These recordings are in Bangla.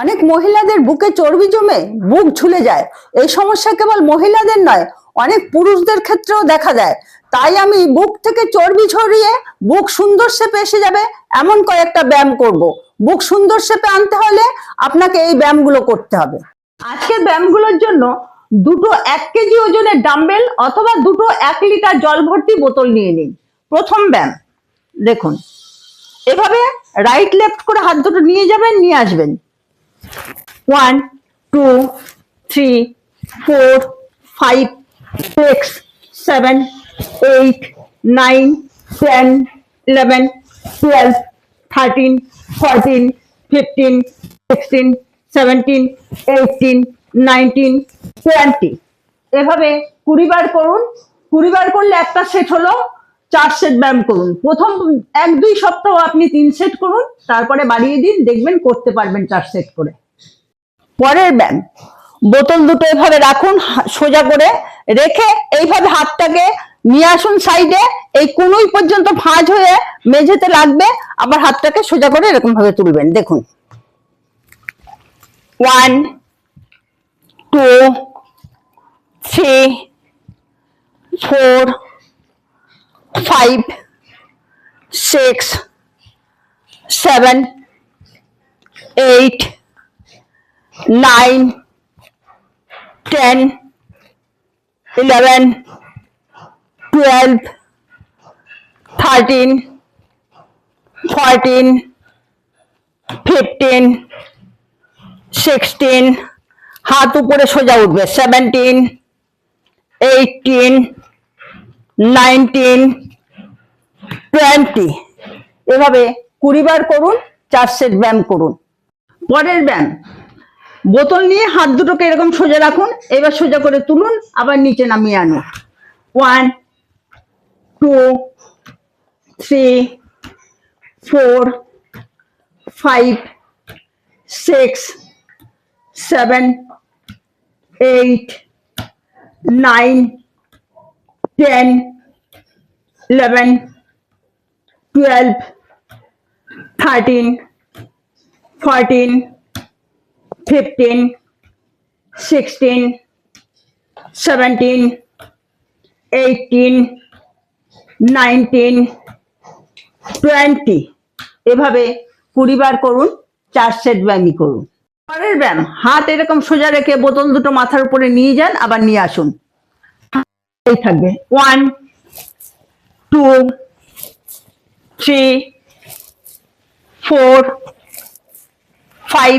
অনেক মহিলাদের বুকে চর্বি জমে বুক ঝুলে যায়। এই সমস্যা কেবল মহিলাদের নয়, অনেক পুরুষদের ক্ষেত্রেও দেখা দেয় তাই আমি বুক থেকে চর্বি ঝরিয়ে বুক সুন্দর শেপে এসে যাবে এমন কয়েকটা ব্যায়াম করব। বুক সুন্দর শেপে আনতে হলে আপনাকে এই ব্যায়ামগুলো করতে হবে। আজকের ব্যায়ামগুলোর জন্য দুটো এক কেজি ওজনের ডাম্বেল অথবা দুটো এক লিটার জল ভর্তি বোতল নিয়ে নিন। প্রথম ব্যায়াম, দেখুন। এভাবে রাইট লেফট করে হাত দুটো নিয়ে যাবেন, নিয়ে আসবেন। One two three four five six seven eight nine ten eleven twelve thirteen fourteen fifteen sixteen seventeen eighteen nineteen twenty এভাবে কুড়ি বার করুন। কুড়ি বার করলে একটা সেট হলো চার সেট ব্যায়াম করুন। প্রথম এক দুই সপ্তাহ আপনি তিন সেট করুন, তারপরে বাড়িয়ে দিন, দেখবেন করতে পারবেন চার সেট করে। পরের ব্যায়াম বোতল দুটো এভাবে রাখুন সোজা করে রেখে এইভাবে হাতটাকে নিয়ে আসুন সাইডে এই কোনোই পর্যন্ত ভাঁজ হয়ে মেঝেতে লাগবে, আবার হাতটাকে সোজা করে এরকম ভাবে তুলবেন। দেখুন। One two three four five six seven eight nine, ten, eleven, twelve, thirteen, fourteen, fifteen, sixteen, হাত উপরে সোজা উঠবে সেভেন্টিন এইটিন নাইনটিন টোয়েন্টি এভাবে কুড়ি বার করুন চার সেট ব্যায়াম করুন। পরের ব্যায়াম। বোতল নিয়ে হাত দুটোকে এরকম সোজা রাখুন, এবার সোজা করে তুলুন, আবার নিচে নামিয়ে আনুন। One two three four five six seven eight nine ten eleven twelve thirteen fourteen fifteen, sixteen, seventeen, eighteen, nineteen, twenty এভাবে কুড়ি বার করুন চার সেট ব্যায়ামই করুন। পরের ব্যায়াম হাত এরকম সোজা রেখে বোতল দুটো মাথার উপরে নিয়ে যান আবার নিয়ে আসুন। এই থাকবে। One two three four five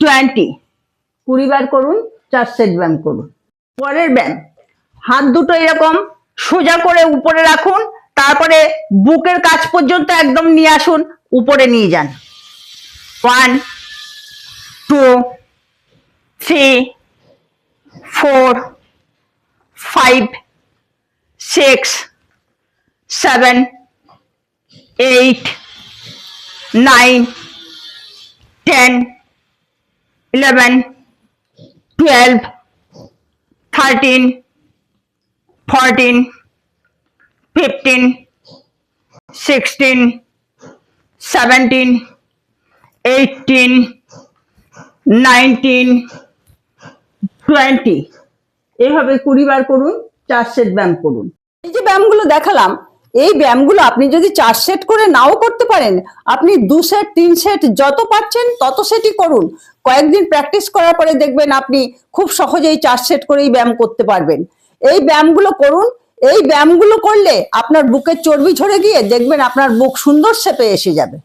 Twenty. কুড়ি বার করুন, চার সেট ব্যায়াম করুন। পরের ব্যায়াম হাত দুটো এরকম সোজা করে উপরে রাখুন, তারপরে বুকের কাছ পর্যন্ত একদম নিয়ে আসুন, উপরে নিয়ে যান। One, two, three, four, five, six, seven, eight, nine, ten 11 12 13 14 15 16 17 18 19 20 এভাবে কুড়ি বার করুন, চার সেট ব্যায়াম করুন। এই যে ব্যায়ামগুলো দেখালাম এই ব্যায়ামগুলো আপনি যদি চার সেট করে নাও করতে পারেন, আপনি দু সেট, তিন সেট যত পাচ্ছেন তত সেটই করুন। কয়েকদিন প্র্যাকটিস করার পরে দেখবেন আপনি খুব সহজেই চার সেট করেই ব্যায়াম করতে পারবেন। এই ব্যায়ামগুলো করুন। এই ব্যায়ামগুলো করলে আপনার বুকের চর্বি ঝরে গিয়ে দেখবেন আপনার বুক সুন্দর সেপে এসে যাবে।